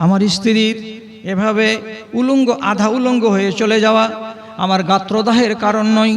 আমার স্ত্রীর এভাবে উলঙ্গ আধা উলঙ্গ হয়ে চলে যাওয়া আমার গাত্রদাহের কারণ নয়।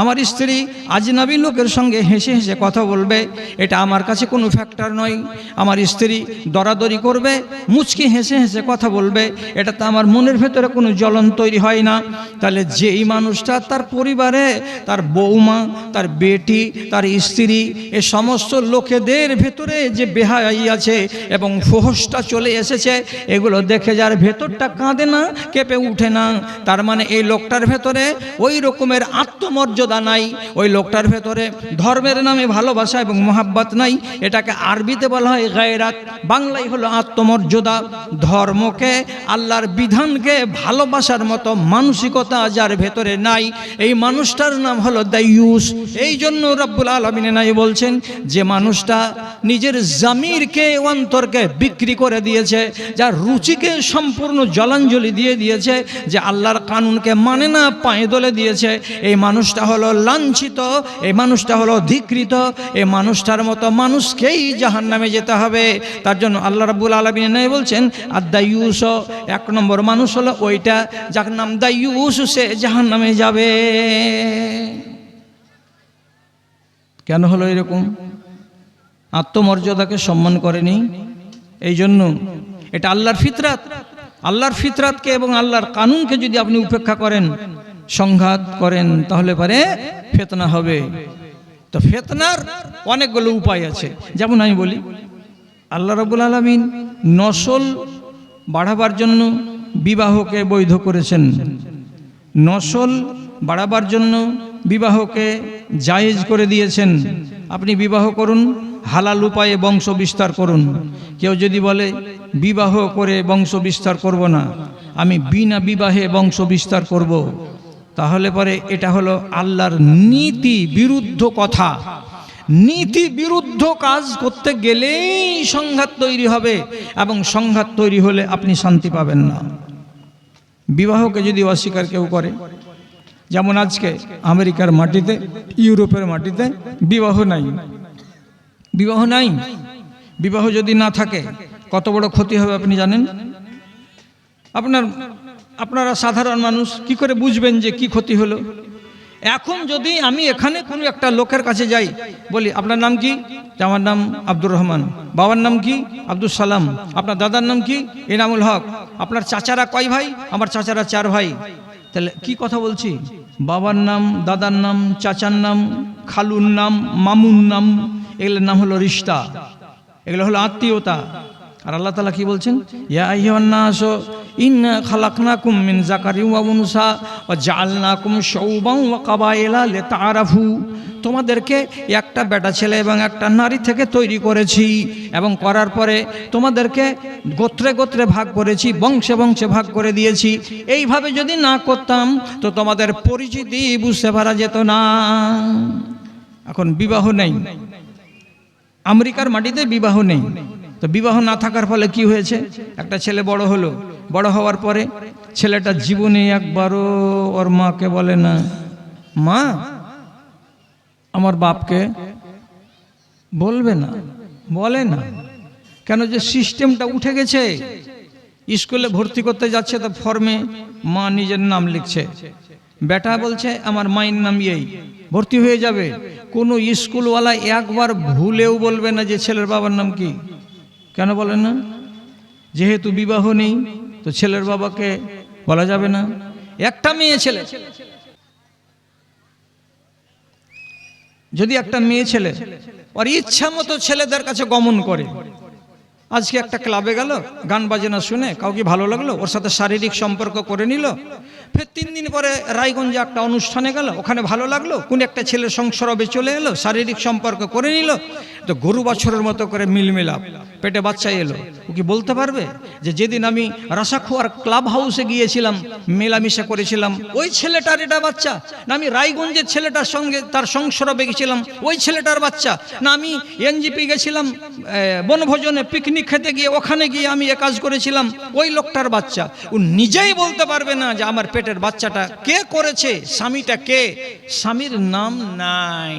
আমার স্ত্রী আজনাবী লোকের সঙ্গে হেসে হেসে কথা বলবে, এটা আমার কাছে কোনো ফ্যাক্টর নয়। আমার স্ত্রী দরাদরি করবে, মুচকি হেসে হেসে কথা বলবে, এটা তো আমার মনের ভেতরে কোনো জ্বলন তৈরি হয় না। তাহলে যেই মানুষটা তার পরিবারে, তার বৌমা তার বেটি, তার স্ত্রী, এ সমস্ত লোকেদের ভেতরে যে বেহাই আছে এবং ফোহসটা চলে এসেছে, এগুলো দেখে যার ভেতরটা কাঁদে না, কেঁপে উঠে না, তার মানে এই লোকটার ভেতরে ওই রকমের আত্মমর্যাদা নাই, ওই লোকটার ভেতরে ধর্মের নামে ভালোবাসা এবং মোহাব্বত নাই, এটাকে আরবিতে বলা হয় গায়রাত, বাংলায় হলো আত্মমর্যাদা। ধর্মকে, আল্লাহর বিধানকে ভালোবাসার মতো মানসিকতা যার ভেতরে নাই, এই মানুষটার নাম হলো দাইয়ুস। এই জন্য রব্বুল আলমিনে নাই বলছেন যে মানুষটা নিজের জামিরকে, অন্তরকে বিক্রি করে দিয়েছে, যার রুচিকে সম্পূর্ণ জলাঞ্জলি দিয়ে দিয়েছে, যে আল্লাহর কানুনকে মানে না, পায়ে দলে দিয়েছে। এই মানুষটা হলো লাঞ্ছিত এই মানুষটা হলো ধিকৃত এই মানুষটার মতো মানুষকেই জাহান নামে যেতে হবে। তার জন্য আল্লাহ রাব্বুল আলমিন বলছেন আর দায়ুস এক নম্বর মানুষ হলো ওইটা যার নাম দায়ুস সে জাহান নামে যাবে। কেন হলো এরকম? আত্মমর্যাদাকে সম্মান করেনি। এই জন্য এটা আল্লাহর ফিতরাত। আল্লাহর ফিতরাতকে এবং আল্লাহর কানুনকে যদি আপনি উপেক্ষা করেন সংঘাত করেন, তাহলে পারে ফেতনা হবে। তো ফেতনার অনেকগুলো উপায় আছে। যেমন আমি বলি, আল্লাহ রবুল আলমিন নসল বাড়াবার জন্য বিবাহকে বৈধ করেছেন। নসল বাড়াবার জন্য বিবাহকে জায়েজ করে দিয়েছেন। আপনি বিবাহ করুন, হালাল উপায়ে বংশ বিস্তার করুন। কেউ যদি বলে, বিবাহ করে বংশ বিস্তার করব না, আমি বিনা বিবাহে বংশ বিস্তার করব। তাহলে পরে এটা হলো আল্লাহর নীতি বিরুদ্ধ কথা। নীতি বিরুদ্ধ কাজ করতে গেলেই সংঘাত তৈরি হবে এবং সংঘাত তৈরি হলে আপনি শান্তি পাবেন না। বিবাহকে যদি অস্বীকার কেউ করে, যেমন আজকে আমেরিকার মাটিতে, ইউরোপের মাটিতে বিবাহ নাই। বিবাহ নাই। বিবাহ যদি না থাকে, কত বড় ক্ষতি হবে আপনি জানেন? আপনার আপনারা সাধারণ মানুষ কি করে বুঝবেন যে কি ক্ষতি হলো? এখন যদি আমি এখানে কোনো একটা লোকের কাছে যাই, বলি, আপনার নাম কি? আমার নাম আব্দুর রহমান। বাবার নাম কি? আব্দুল সালাম। আপনার দাদার নাম কি? এনামুল হক। আপনার চাচারা কয় ভাই? আমার চাচারা চার ভাই। তাহলে কি কথা বলছি? বাবার নাম, দাদার নাম, চাচার নাম, খালুর নাম, মামুর নাম, এগুলোর নাম হলো রিস্তা এগুলো হলো আত্মীয়তা। আর আল্লাহ তালা কি বলছেন? ইয়া আইহান্নাস ইন্না খালাকনাকুম মিন যাকারিন ওয়া উনসা ওয়া জাআলনাকুম শাউবান ওয়া কাবাইলা লিতাআরাফু। তোমাদেরকে একটা বেটা ছেলে এবং একটা নারী থেকে তৈরি করেছি এবং করার পরে তোমাদেরকে গোত্রে গোত্রে ভাগ করেছি, বংশে বংশে ভাগ করে দিয়েছি। এইভাবে যদি না করতাম তো তোমাদের পরিচিতি বুঝতে পারা যেত না। এখন বিবাহ নেই। আমেরিকার মাটিতে বিবাহ নেই। তো বিবাহ না থাকার ফলে কি হয়েছে? একটা ছেলে বড় হলো। বড় হওয়ার পরে ছেলেটা জীবনে একবারও ওর মাকে বলে না, মা, আমার বাপকে বলবে না, বলে না। কেন যে সিস্টেমটা উঠে গেছে। স্কুলে ভর্তি করতে যাচ্ছে তো ফর্মে মা নিজের নাম লিখছে। বেটা বলছে, আমার মায়ের নাম এই, ভর্তি হয়ে যাবে। কোনো স্কুলওয়ালা একবার ভুলেও বলবে না যে ছেলের বাবার নাম কি? কেন বলে না? যেহেতু বিবাহ নেই তো ছেলের বাবাকে বলা যাবে না। একটা মেয়ে ছেলে। যদি একটা মেয়ে ছেলে, ওর ইচ্ছা মতো ছেলেদের কাছে গমন করে। আজকে একটা ক্লাবে গেল, গান বাজনা শুনে, কাউকে ভালো লাগল, ওর সাথে শারীরিক সম্পর্ক করে নিল ফের তিন দিন পরে রায়গঞ্জে একটা অনুষ্ঠানে গেল, ওখানে ভালো লাগল, কোন একটা ছেলের সংসরবে চলে এলো, শারীরিক সম্পর্ক করে নিল, তো গরু বছরের মতো করে মিলমিলাপ, পেটে বাচ্চা এলো। ও কি বলতে পারবে যে যেদিন আমি রাসাখোয়ার ক্লাব হাউসে গিয়েছিলাম, মেলামেশা করেছিলাম, ওই ছেলেটার এটা বাচ্চা, না আমি রায়গঞ্জের ছেলেটার সঙ্গে তার সংসরবে গেছিলাম, ওই ছেলেটার বাচ্চা, না আমি এনজিপি গেছিলাম বনভোজনে পিকনিক খেতে গিয়ে ওখানে গিয়ে আমি এ কাজ করেছিলাম, ওই লোকটার বাচ্চা। ও নিজেই বলতে পারবে না যে আমার পেটের বাচ্চাটা কে করেছে? স্বামীটা কে? স্বামীর নাম নাই।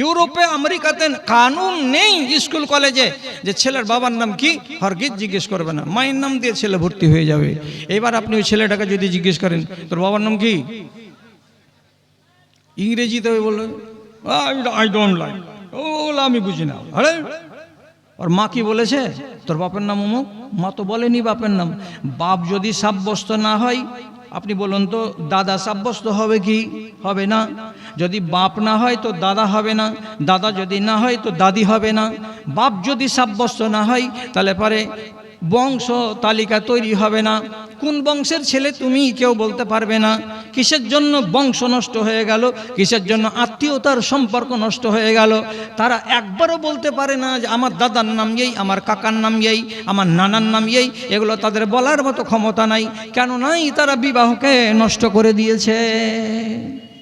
ইউরোপে, আমেরিকাতে কানুন নেই স্কুল, কলেজে। যে ছেলের বাবার নাম কি? হরগিত জিজ্ঞেস করবে না। মায়ের নাম দিয়ে ছেলে ভর্তি হয়ে যাবে। এবার আপনি ওই ছেলেটাকে যদি জিজ্ঞেস করেন, তোর বাবার নাম কি? ইংরেজিতে বলবে আই ডোন্ট লাইক। ওগুলো আমি বুঝি না। আরে, ওর মা কি বলেছে? তোর বাপের নাম অমুক? মা তো বলেনি বাপের নাম। বাপ যদি সাব্যস্ত না হয় আপনি বলুন তো, দাদা সাব্যস্ত হবে কি? হবে না। যদি বাপ না হয় তো দাদা হবে না। দাদা যদি না হয় তো দাদি হবে না। বাপ যদি সাব্যস্ত না হয়, তাহলে পরে বংশ তালিকা তৈরি হবে না। কোন বংশের ছেলে তুমি কেউ বলতে পারবে না। কিসের জন্য বংশ নষ্ট হয়ে গেল? কিসের জন্য আত্মীয়তার সম্পর্ক নষ্ট হয়ে গেল? তারা একবারও বলতে পারে না যে আমার দাদার নাম এই, আমার কাকার নাম এই, আমার নানার নাম এই। এগুলো তাদের বলার মতো ক্ষমতা নাই। কেন নাই তারা বিবাহকে নষ্ট করে দিয়েছে।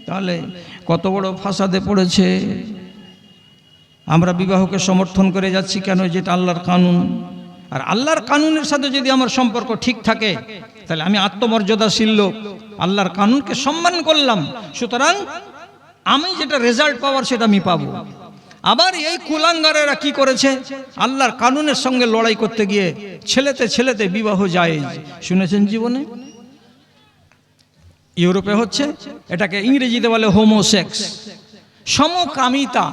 তাহলে কত বড় ফাসাদে পড়েছে। আমরা বিবাহকে সমর্থন করে যাচ্ছি কেন? যেটা আল্লাহর কানুন। আর আল্লাহর কানুনের সাথে যদি আমার সম্পর্ক ঠিক থাকে, তাহলে আমি আত্মমর্যাদাশীল লোক। আল্লাহর কানুনকে সম্মান করলাম। সুতরাং আমি যেটা রেজাল্ট পাওয়ার সেটা আমি পাবো। আবার এই কুলাঙ্গারেরা কি করেছে? আল্লাহর কানুনের সঙ্গে লড়াই করতে গিয়ে ছেলেতে ছেলেতে বিবাহ যায় শুনেছেন জীবনে? ইউরোপে হচ্ছে, এটাকে ইংরেজিতে বলে হোমোসেক্স সমকামিতা।